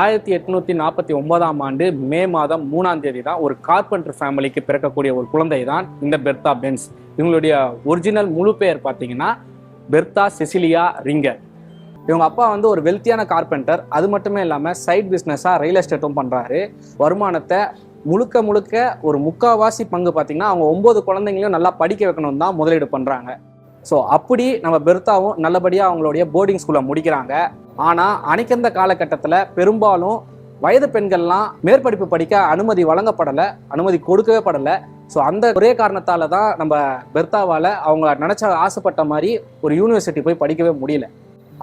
ஆயிரத்தி எட்நூத்தி நாற்பத்தி ஒன்பதாம் ஆண்டு மே மாதம் மூணாம் தேதி தான் ஒரு கார்பெண்டர் ஃபேமிலிக்கு பிறக்கக்கூடிய ஒரு குழந்தை தான் இந்த பெர்தா பென்ஸ். இவங்களுடைய ஒரிஜினல் முழு பெயர் பார்த்தீங்கன்னா பெர்தா செசிலியா ரிங்கர். இவங்க அப்பா வந்து ஒரு வெல்த்தியான கார்பெண்டர் அது மட்டுமே இல்லாமல் சைட் பிஸ்னஸாக ரியல் எஸ்டேட்டும் பண்ணுறாரு வருமானத்தை முழுக்க முழுக்க ஒரு முக்காவாசி பங்கு பார்த்தீங்கன்னா அவங்க ஒம்பது குழந்தைங்களையும் நல்லா படிக்க வைக்கணும் தான் முதலீடு பண்ணுறாங்க ஸோ அப்படி நம்ம பெர்த்தாவும் நல்லபடியாக அவங்களுடைய போர்டிங் ஸ்கூலை முடிக்கிறாங்க. ஆனால் அணைக்கின்ற காலகட்டத்தில் பெரும்பாலும் வயது பெண்கள்லாம் மேற்படிப்பு படிக்க அனுமதி வழங்கப்படலை அனுமதி கொடுக்கவே படலை. ஸோ அந்த ஒரே காரணத்தால் தான் நம்ம பெர்த்தாவால் அவங்க நினச்ச ஆசைப்பட்ட மாதிரி ஒரு யூனிவர்சிட்டி போய் படிக்கவே முடியல.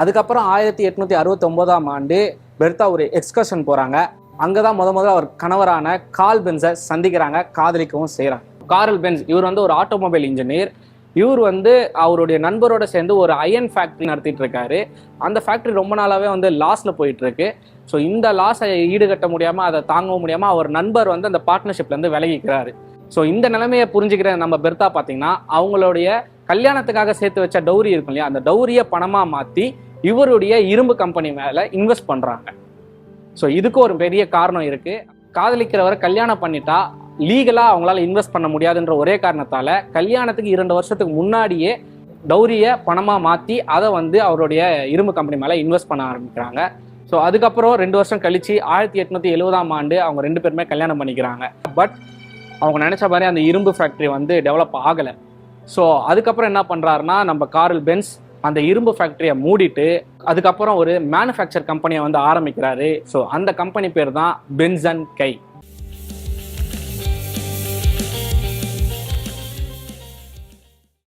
அதுக்கப்புறம் ஆயிரத்தி எட்நூற்றி அறுபத்தொம்போதாம் ஆண்டு பெர்த்தா ஒரு எக்ஸ்கர்ஷன் அங்கே தான் முத முதல்ல அவர் கணவரான கால் பென்ஸை சந்திக்கிறாங்க காதலிக்கவும் செய்கிறாங்க கார்ல் பென்ஸ் இவர் வந்து ஒரு ஆட்டோமொபைல் இன்ஜினியர் இவர் வந்து அவருடைய நண்பரோட சேர்ந்து ஒரு அயன் ஃபேக்டரி நடத்திட்டு இருக்காரு அந்த ஃபேக்டரி ரொம்ப நாளாவே வந்து லாஸ்ல போயிட்டு இருக்கு ஸோ இந்த லாஸை ஈடுகட்ட முடியாம அதை தாங்கவும் முடியாம அவர் நண்பர் வந்து அந்த பார்ட்னர்ஷிப்ல இருந்து விலகிக்கிறாரு. ஸோ இந்த நிலைமையை புரிஞ்சுக்கிற நம்ம பெர்த்தா பார்த்தீங்கன்னா அவங்களுடைய கல்யாணத்துக்காக சேர்த்து வச்ச டௌரி இருக்கும் இல்லையா அந்த டௌரியை பணமா மாத்தி இவருடைய இரும்பு கம்பெனி மேல இன்வெஸ்ட் பண்றாங்க. ஸோ இதுக்கு ஒரு பெரிய காரணம் இருக்கு. காதலிக்கிறவரை கல்யாணம் பண்ணிட்டா லீகலாக அவங்களால இன்வெஸ்ட் பண்ண முடியாதுன்ற ஒரே காரணத்தால கல்யாணத்துக்கு இரண்டு வருஷத்துக்கு முன்னாடியே டௌரியை பணமாக மாற்றி அதை வந்து அவருடைய இரும்பு கம்பெனி மேலே இன்வெஸ்ட் பண்ண ஆரம்பிக்கிறாங்க. ஸோ அதுக்கப்புறம் ரெண்டு வருஷம் கழிச்சு ஆயிரத்தி எட்நூத்தி எழுபதாம் ஆண்டு அவங்க ரெண்டு பேருமே கல்யாணம் பண்ணிக்கிறாங்க. பட் அவங்க நினச்ச மாதிரி அந்த இரும்பு ஃபேக்ட்ரி வந்து டெவலப் ஆகலை. ஸோ அதுக்கப்புறம் என்ன பண்ணுறாருன்னா நம்ம கார்ல் பென்ஸ் அந்த இரும்பு ஃபேக்ட்ரியை மூடிட்டு அதுக்கப்புறம் ஒரு மேனுஃபேக்சர் கம்பெனியை வந்து ஆரம்பிக்கிறாரு. ஸோ அந்த கம்பெனி பேர் தான் பென்சன் கை